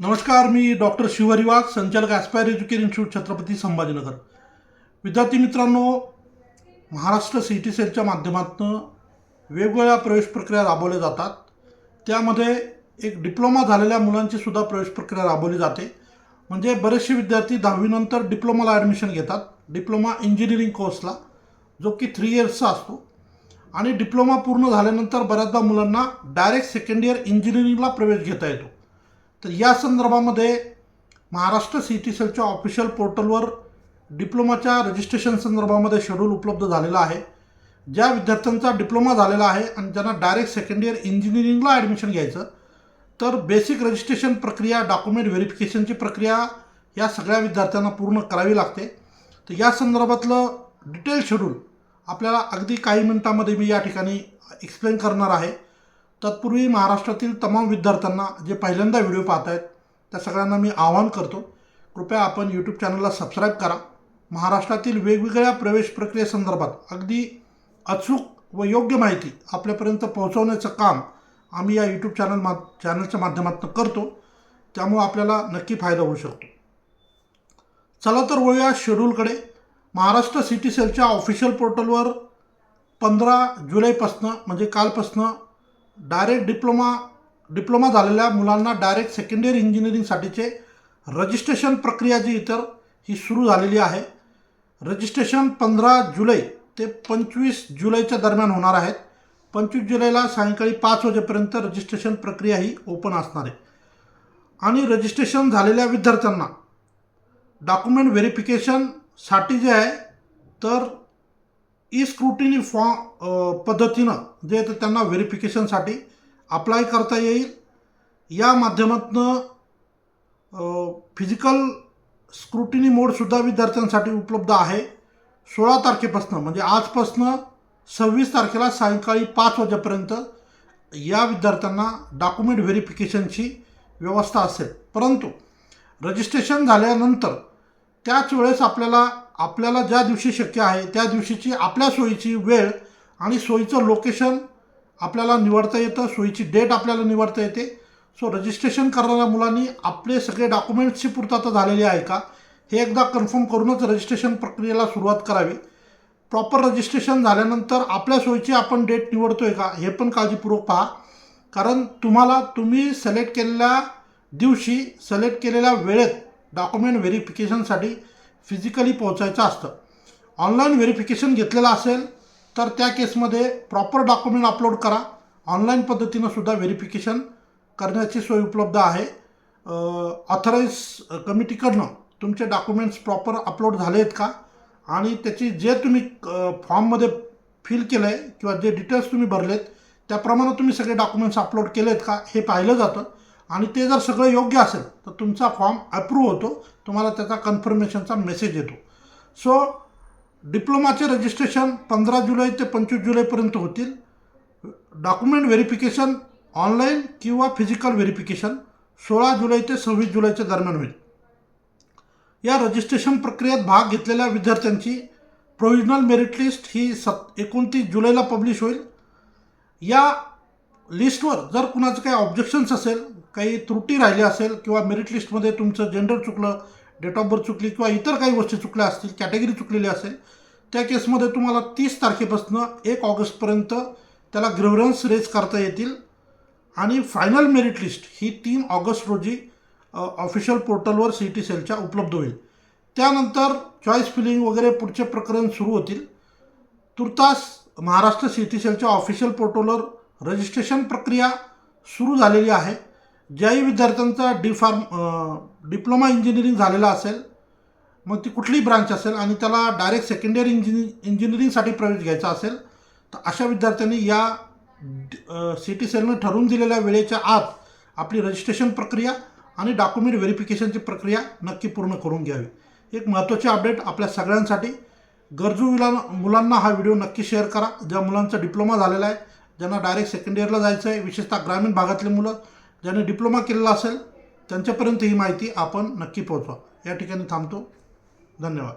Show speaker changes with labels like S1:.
S1: नमस्कार मी डॉक्टर शिवहरी वाघ संचालक Aspire Education Institute Chhatrapati Sambhajinagar. विद्यार्थी मित्रांनो महाराष्ट्र सी टी सेलच्या माध्यमातून वेगवेगळ्या प्रवेश प्रक्रिया राबवल्या जातात. त्यामध्ये एक डिप्लोमा झालेल्या मुलांची सुद्धा प्रवेश प्रक्रिया राबवली जाते. म्हणजे बरेचसे विद्यार्थी दहावीनंतर डिप्लोमाला ॲडमिशन घेतात. डिप्लोमा इंजिनिअरिंग कोर्सला जो की थ्री इयर्सचा असतो. आणि डिप्लोमा पूर्ण झाल्यानंतर बऱ्याचदा मुलांना डायरेक्ट सेकंड इयर इंजिनिअरिंगला प्रवेश घेता येतो. तर या संदर्भामध्ये महाराष्ट्र सी टी सेलच्या ऑफिशियल पोर्टलवर डिप्लोमाच्या रजिस्ट्रेशन संदर्भामध्ये शेड्यूल उपलब्ध झालेला आहे. ज्या विद्यार्थ्यांचा डिप्लोमा झालेला आहे आणि ज्यांना डायरेक्ट सेकंड इयर इंजिनिअरिंगला ॲडमिशन घ्यायचं तर बेसिक रजिस्ट्रेशन प्रक्रिया डॉक्युमेंट व्हेरिफिकेशनची प्रक्रिया या सगळ्या विद्यार्थ्यांना पूर्ण करावी लागते. तर या संदर्भातलं डिटेल शेड्यूल आपल्याला अगदी काही मिनटामध्ये मी या ठिकाणी एक्सप्लेन करणार आहे. तत्पूर्वी महाराष्ट्रातील तमाम विद्यार्थ्यांना जे पहिल्यांदा व्हिडिओ पाहत आहेत त्या सगळ्यांना मी आवाहन करतो कृपया आपण यूट्यूब चॅनलला सबस्क्राईब करा. महाराष्ट्रातील वेगवेगळ्या प्रवेश प्रक्रियेसंदर्भात अगदी अचूक व योग्य माहिती आपल्यापर्यंत पोहोचवण्याचं काम आम्ही या यूट्यूब चॅनल मा चॅनलच्या माध्यमातून करतो. त्यामुळं आपल्याला नक्की फायदा होऊ शकतो. चला तर वळूया शेड्यूलकडे महाराष्ट्र सिटी सेलच्या ऑफिशियल पोर्टलवर पंधरा जुलैपासनं म्हणजे कालपासनं डायरेक्ट डिप्लोमा डिप्लोमा झालेल्या मुलांना डायरेक्ट सेकंड इयर इंजिनिअरिंगसाठीचे रजिस्ट्रेशन प्रक्रिया जी इतर ही सुरू झालेली आहे. रजिस्ट्रेशन पंधरा जुलै ते पंचवीस जुलैच्या दरम्यान होणार आहेत. पंचवीस जुलैला सायंकाळी पाच वाजेपर्यंत रजिस्ट्रेशन प्रक्रिया ही ओपन असणार आहे. आणि रजिस्ट्रेशन झालेल्या विद्यार्थ्यांना डॉक्युमेंट व्हेरिफिकेशनसाठी जे आहे तर ई स्क्रुटिनी फॉर्म पद्धतीनं जे तर त्यांना व्हेरिफिकेशनसाठी अप्लाय करता येईल. या माध्यमातनं फिजिकल स्क्रुटिनी मोडसुद्धा विद्यार्थ्यांसाठी उपलब्ध आहे. सोळा तारखेपासनं म्हणजे आजपासनं सव्वीस तारखेला सायंकाळी पाच वाजेपर्यंत या विद्यार्थ्यांना डॉक्युमेंट व्हेरिफिकेशनची व्यवस्था असेल. परंतु रजिस्ट्रेशन झाल्यानंतर त्याच वेळेस आपल्याला आपल्याला ज्या दिवशी शक्य आहे त्या दिवशीची आपल्या सोयीची वेळ आणि सोयीचं लोकेशन आपल्याला निवडता येतं सोयीची डेट आपल्याला निवडता येते. सो रजिस्ट्रेशन करणाऱ्या मुलांनी आपले सगळे डॉक्युमेंट्सची पूर्तता झालेली आहे का हे एकदा कन्फर्म करूनच रजिस्ट्रेशन प्रक्रियेला सुरुवात करावी. प्रॉपर रजिस्ट्रेशन झाल्यानंतर आपल्या सोयीची आपण डेट निवडतो आहे का हे पण काळजीपूर्वक पहा. कारण तुम्हाला तुम्ही सिलेक्ट केलेल्या दिवशी सिलेक्ट केलेल्या वेळेत डॉक्युमेंट व्हेरिफिकेशनसाठी फिजिकली पोहोचायचं असतं. ऑनलाईन व्हेरिफिकेशन घेतलेलं असेल तर त्या केसमध्ये प्रॉपर डॉक्युमेंट अपलोड करा. ऑनलाईन पद्धतीनं सुद्धा व्हेरिफिकेशन करण्याची सोय उपलब्ध आहे. ऑथराईज कमिटीकडनं तुमचे डॉक्युमेंट्स प्रॉपर अपलोड झाले आहेत का? आणि त्याची जे तुम्ही फॉर्ममध्ये फिल केलं आहे किंवा जे डिटेल्स तुम्ही भरलेत त्याप्रमाणे तुम्ही सगळे डॉक्युमेंट्स अपलोड केले आहेत का? हे पाहिलं जातं. आणि ते जर सगळं योग्य असेल तर तुमचा फॉर्म अप्रूव्ह होतो तुम्हाला त्याचा कन्फर्मेशनचा मेसेज येतो. सो डिप्लोमाचे रजिस्ट्रेशन पंधरा जुलै ते पंचवीस जुलैपर्यंत होतील. डॉक्युमेंट व्हेरिफिकेशन ऑनलाईन किंवा फिजिकल व्हेरिफिकेशन सोळा जुलै ते सव्वीस जुलैच्या दरम्यान होईल. या रजिस्ट्रेशन प्रक्रियेत भाग घेतलेल्या विद्यार्थ्यांची प्रोव्हिजनल मेरिट लिस्ट ही सत एकोणतीस जुलैला पब्लिश होईल. या लिस्टवर जर कुणाचं काही ऑब्जेक्शन्स असेल काही त्रुटी राहिली असेल किंवा मेरिट लिस्टमध्ये तुमचं जेंडर चुकलं डेट ऑफ बर्थ चुकली किंवा इतर काही गोष्टी चुकल्या असतील कॅटेगरी चुकलेली असेल त्या केसमध्ये तुम्हाला तीस तारखेपासून एक ऑगस्टपर्यंत त्याला ग्रेव्हरन्स रेज करता येतील. आणि फायनल मेरिट लिस्ट ही तीन ऑगस्ट रोजी ऑफिशियल पोर्टलवर सी टी सेलच्या उपलब्ध होईल. त्यानंतर चॉईस फिलिंग वगैरे पुढचे प्रकरण सुरू होतील. तुर्तास महाराष्ट्र सी टी सेलच्या ऑफिशियल पोर्टलवर रजिस्ट्रेशन प्रक्रिया सुरू झालेली आहे. ज्याही विद्यार्थ्यांचा डी फार्म डिप्लोमा इंजिनिअरिंग झालेला असेल मग ती कुठलीही ब्रांच असेल आणि त्याला डायरेक्ट सेकंड इयर इंजिनि इंजिनिअरिंगसाठी प्रवेश घ्यायचा असेल तर अशा विद्यार्थ्यांनी या सी टी सेलनं ठरवून दिलेल्या वेळेच्या आत आपली रजिस्ट्रेशन प्रक्रिया आणि डॉक्युमेंट व्हेरिफिकेशनची प्रक्रिया नक्की पूर्ण करून घ्यावी. एक महत्त्वाची अपडेट आपल्या सगळ्यांसाठी. गरजू विला मुलांना हा व्हिडिओ नक्की शेअर करा. ज्या मुलांचा डिप्लोमा झालेला आहे ज्यांना डायरेक्ट सेकंड इयरला जायचं आहे विशेषतः ग्रामीण भागातले मुलं ज्यांनी डिप्लोमा केलेला असेल त्यांच्यापर्यंत ही माहिती आपण नक्की पोहोचवा. या ठिकाणी थांबतो. धन्यवाद.